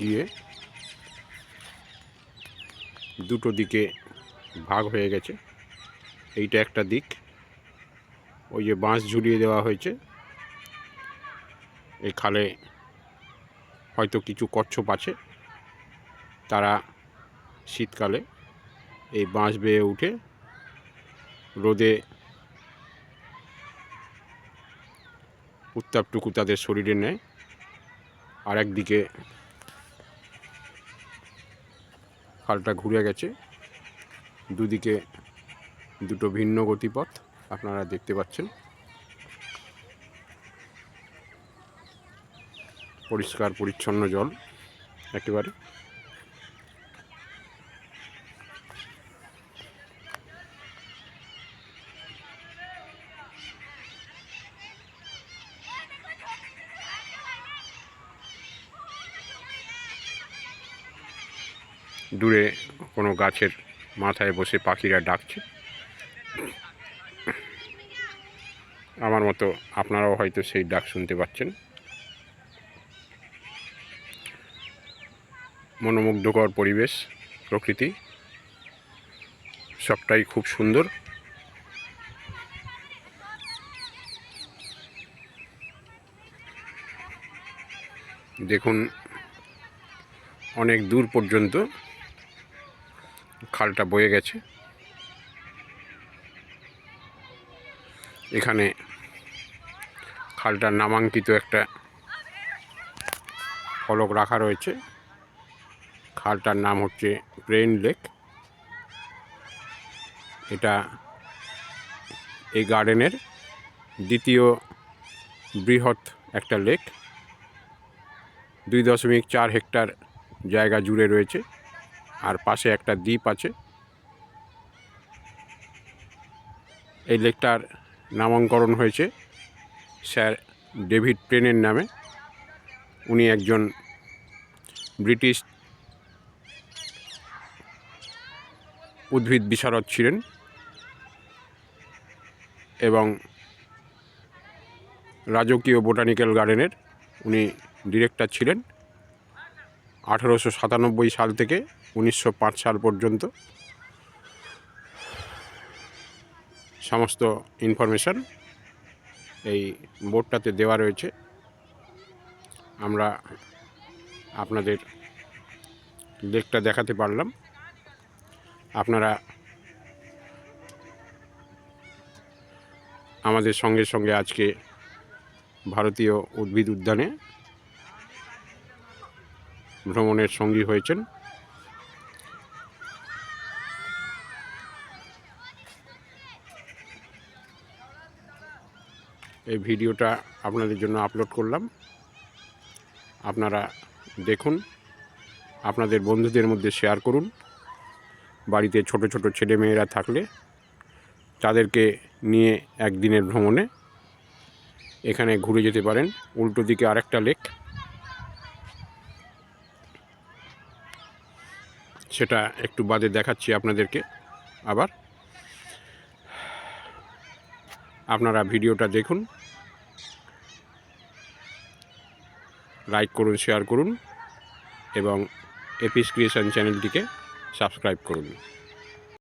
গিয়ে দুটো দিকে ভাগ হয়ে গেছে। এইটা একটা দিক। ওই যে বাঁশ ঝুলিয়ে দেওয়া হয়েছে। এই খালে হয়তো কিছু কচ্ছপ আছে। তারা শীতকালে এই বাঁশ বেয়ে উঠে রোদে উত্তাপটুকু তাদের শরীরে নেয়। আর একদিকে খালটা ঘুরে গেছে। দুদিকে দুটো ভিন্ন গতিপথ আপনারা দেখতে পাচ্ছেন। পরিষ্কার পরিচ্ছন্ন জল একেবারে। দূরে কোনো গাছের মাথায় বসে পাখিরা ডাকছে। আমার মতো আপনারাও হয়তো সেই ডাক শুনতে পাচ্ছেন। মনোমুগ্ধকর পরিবেশ, প্রকৃতি, সবটাই খুব সুন্দর। দেখুন, অনেক দূর পর্যন্ত খালটা বয়ে গেছে। এখানে খালটার নামাঙ্কিত একটা ফলক রাখা রয়েছে। খালটার নাম হচ্ছে ব্রেন লেক। এটা এই গার্ডেনের দ্বিতীয় বৃহৎ একটা লেক। দুই দশমিক চার হেক্টর জায়গা জুড়ে রয়েছে। আর পাশে একটা দ্বীপ আছে। এই লেকটার নামাঙ্করণ হয়েছে স্যার ডেভিড প্রেনের নামে। উনি একজন ব্রিটিশ উদ্ভিদ বিশারদ ছিলেন এবং রাজকীয় বোটানিক্যাল গার্ডেনের উনি ডিরেক্টর ছিলেন। আঠেরোশো সাতানব্বই সাল থেকে উনিশশো পাঁচ সাল পর্যন্ত সমস্ত ইনফরমেশন এই বোর্ডটাতে দেওয়া রয়েছে। আমরা আপনাদের লেকটা দেখাতে পারলাম। আপনারা আমাদের সঙ্গে সঙ্গে আজকে ভারতীয় উদ্ভিদ উদ্যানে ভ্রমণের সঙ্গী হয়েছেন। এই ভিডিওটা আপনাদের জন্য আপলোড করলাম। আপনারা দেখুন, আপনাদের বন্ধুদের মধ্যে শেয়ার করুন। বাড়িতে ছোট ছোট ছেলে মেয়েরা থাকলে তাদেরকে নিয়ে একদিনের ভ্রমণে এখানে ঘুরে যেতে পারেন। উল্টো দিকে আরেকটা লেক। সেটা একটু বাদে দেখাচ্ছি আপনাদেরকে আবার। আপনারা ভিডিওটা দেখুন, লাইক করুন, শেয়ার করুন, এবং এপিস ক্রিয়েশন চ্যানেলটিকে সাবস্ক্রাইব করুন।